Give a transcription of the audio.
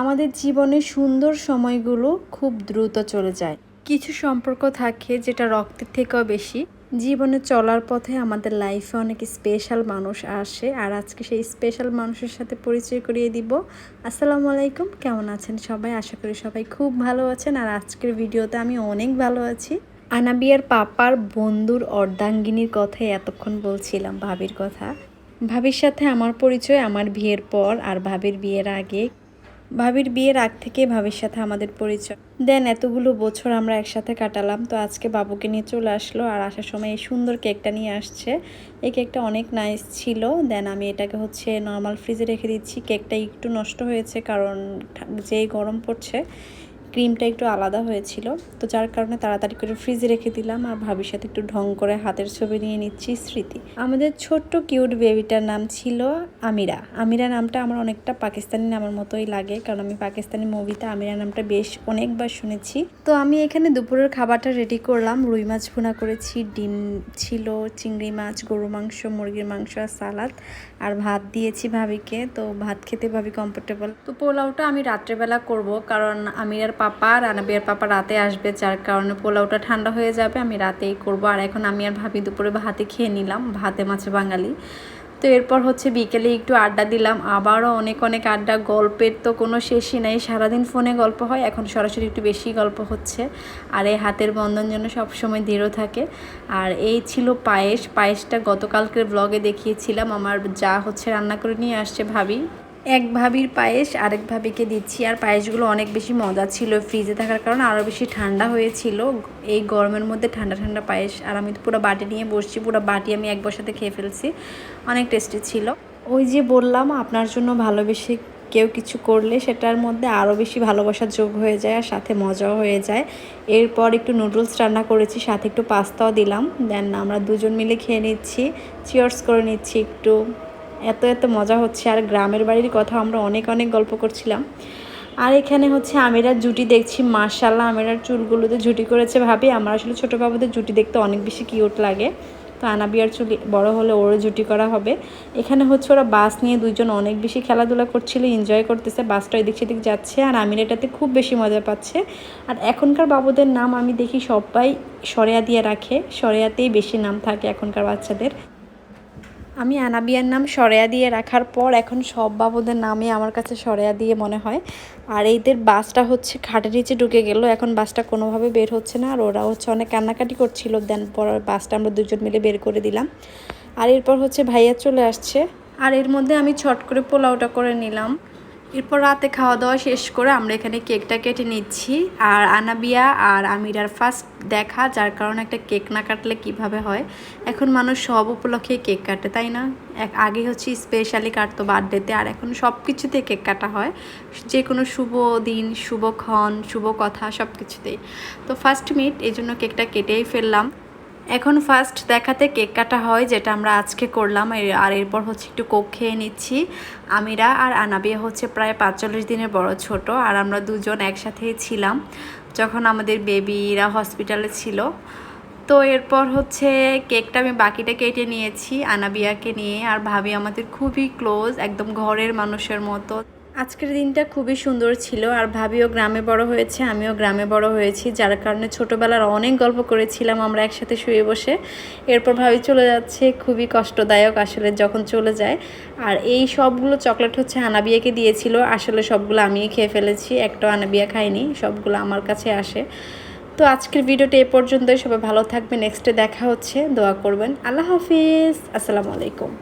আমাদের জীবনে সুন্দর সময়গুলো খুব দ্রুত চলে যায়। কিছু সম্পর্ক থাকে যেটা রক্তের থেকেও বেশি। জীবনে চলার পথে আমাদের লাইফে অনেক স্পেশাল মানুষ আসে। আর আজকে সেই স্পেশাল মানুষের সাথে পরিচয় করিয়ে দিব। আসসালামু আলাইকুম, কেমন আছেন সবাই? আশা করি সবাই খুব ভালো আছেন। আর আজকের ভিডিওতে আমি অনেক ভালো আছি। আনাবিয়ার পাপার বন্ধুর অর্ধাঙ্গিনীর কথাই এতক্ষণ বলছিলাম, ভাবির কথা। ভাবির সাথে আমার পরিচয়, আমার বিয়ের পর। আর ভাবির বিয়ের আগে ভাবির বিয়ের আগ থেকে ভাবির সাথে আমাদের পরিচয়। দেন এতগুলো বছর আমরা একসাথে কাটালাম, তো আজকে বাবুকে নিয়ে চলে আসলো আর আসার সময় এই সুন্দর কেকটা নিয়ে আসছে। এই কেকটা অনেক নাইস ছিল। দেন আমি এটাকে হচ্ছে নর্মাল ফ্রিজে রেখে দিচ্ছি। কেকটা একটু নষ্ট হয়েছে কারণ যেই গরম পড়ছে। ক্রিমটা একটু আলাদা হয়েছিল। তো যার কারণে তাড়াতাড়ি করে ফ্রিজে রেখে দিলাম আর ভাবির সাথে একটু ঢং করে হাতের ছবি নিয়ে নিচ্ছি স্মৃতি। আমাদের ছোট্ট কিউট বেবিটার নাম ছিল আমিরা। আমিরা নামটা আমার অনেকটা পাকিস্তানি নামের মতোই লাগে, কারণ আমি পাকিস্তানি মুভিতে আমিরা নামটা বেশ অনেকবার শুনেছি। তো আমি এখানে দুপুরের খাবারটা রেডি করলাম। রুই মাছ ভুনা করেছি, ডিম ছিল, চিংড়ি মাছ গরু মাংস, মুরগির মাংস আর সালাদ। আর ভাত দিয়েছি ভাবিকে। তো ভাত খেতে ভাবি কমফোর্টেবল তো পোলাওটা আমি রাত্রেবেলা করব, কারণ আমিরার পাপা আর পাপা রাতে আসবে, যার কারণে পোলাওটা ঠান্ডা হয়ে যাবে, আমি রাতেই করব। আর এখন আমি আর ভাবি দুপুরে ভাতে খেয়ে নিলাম, ভাতে মাছে বাঙালি। তো এরপর হচ্ছে বিকেলে একটু আড্ডা দিলাম। আবারও অনেক অনেক আড্ডা, গল্পের তো কোনো শেষই নাই। সারাদিন ফোনে গল্প হয়, এখন সরাসরি একটু বেশি গল্প হচ্ছে। আর এই হাতের বন্ধন জন্য সবসময় দৃঢ় থাকে। আর এই ছিল পায়েস। পায়েসটা গতকালকের ব্লগে দেখিয়েছিলাম। আমার যা হচ্ছে রান্না করে নিয়ে আসছে ভাবি। এক ভাবির পায়েস, আরেক ভাবিকে দিচ্ছি। আর পায়েসগুলো অনেক বেশি মজা ছিল ফ্রিজে থাকার কারণে আরও বেশি ঠান্ডা হয়েছিল। এই গরমের মধ্যে ঠান্ডা ঠান্ডা পায়েস, আর আমি তো পুরো বাটি নিয়ে বসছি, পুরো বাটি আমি এক বসাতে খেয়ে ফেলছি। অনেক টেস্টি ছিল। ওই যে বললাম, আপনার জন্য ভালোবেসে কেউ কিছু করলে সেটার মধ্যে আরও বেশি ভালোবাসার যোগ হয়ে যায়, আর সাথে মজাও হয়ে যায়। এরপর একটু নুডলস রান্না করেছি, সাথে একটু পাস্তাও দিলাম। দেন আমরা দুজন মিলে খেয়ে নিচ্ছি। চিয়ার্স করে নিচ্ছি একটু। এত এত মজা হচ্ছে, আর গ্রামের বাড়ির কথা আমরা অনেক অনেক গল্প করছিলাম। আর এখানে হচ্ছে আমিরা জুটি দেখছি মার্শাল্লাহ আমিরার চুলগুলোতে জুটি করেছে ভাবি। আমার আসলে ছোটো বাবুদের জুটি দেখতে অনেক বেশি কিউট লাগে। তো আনাবিয়ার চুল বড় হলে ওরও জুটি করা হবে। এখানে হচ্ছে ওরা বাস নিয়ে দুইজন অনেক বেশি খেলাধুলা করছিল এনজয় করতেছে। বাসটা এদিক সেদিক যাচ্ছে, আর আমির এটাতে খুব বেশি মজা পাচ্ছে। আর এখনকার বাবুদের নাম আমি দেখি সবাই সরেয়া দিয়ে রাখে। সরেয়াতেই বেশি নাম থাকে এখনকার বাচ্চাদের। আমি আনাবিয়ার নাম সরেয়া দিয়ে রাখার পর এখন সব বাবুদের নামে আমার কাছে সরেয়া দিয়ে মনে হয়। আর এইদের বাসটা হচ্ছে খাটের নিচে ঢুকে গেল, এখন বাসটা কোনোভাবে বের হচ্ছে না। আর ওরা হচ্ছে অনেক কান্নাকাটি করছিল, দেন পর বাসটা আমরা দুজন মিলে বের করে দিলাম। আর এরপর হচ্ছে ভাইয়া চলে আসছে। আর এর মধ্যে আমি ছট করে পোলাওটা করে নিলাম। এরপর রাতে খাওয়া দাওয়া শেষ করে আমরা এখানে কেকটা কেটে নিচ্ছি। আর আনাবিয়া আর আমিরার ফার্স্ট দেখা, যার কারণে একটা কেক না কাটলে কীভাবে হয়? এখন মানুষ সব উপলক্ষে কেক কাটে, তাই না? এক, আগে হচ্ছে স্পেশালি কাটতো বার্থডেতে আর এখন সব কিছুতে কেক কাটা হয়। যে কোনো শুভ দিন শুভক্ষণ শুভ কথা সব কিছুতেই তো ফার্স্ট মিট এই জন্য কেকটা কেটেই ফেললাম। এখন ফার্স্ট দেখাতে কেক কাটা হয়, যেটা আমরা আজকে করলাম। আর এরপর হচ্ছে একটু কোক খেয়ে নিচ্ছি। আমিরা আর আনাবিয়া হচ্ছে প্রায় পাঁচচল্লিশ দিনের বড় ছোট, আর আমরা দুজন একসাথেই ছিলাম যখন আমাদের বেবিরা হসপিটালে ছিল। তো এরপর হচ্ছে কেকটা আমি বাকিটা কেটে নিয়েছি আনাবিয়াকে নিয়ে, আর ভাবি আমাদের খুবই ক্লোজ একদম ঘরের মানুষের মতো। আজকের দিনটা খুবই সুন্দর ছিল আর ভাবিও গ্রামে বড় হয়েছে, আমিও গ্রামে বড় হয়েছি, যার কারণে ছোটোবেলার অনেক গল্প করেছিলাম আমরা একসাথে শুয়ে বসে। এরপর ভাবি চলে যাচ্ছে, খুবই কষ্টদায়ক আসলে যখন চলে যায়। আর এই সবগুলো চকলেট হচ্ছে আনাবিয়াকে দিয়েছিল, আসলে সবগুলো আমিই খেয়ে ফেলেছি, একটাও আনাবিয়া খাইনি সবগুলো আমার কাছে আসে। তো আজকের ভিডিওটা এ পর্যন্তই, সবাই ভালো থাকবে নেক্সটে দেখা হচ্ছে, দোয়া করবেন, আল্লাহ হাফিজ, আসসালামু আলাইকুম।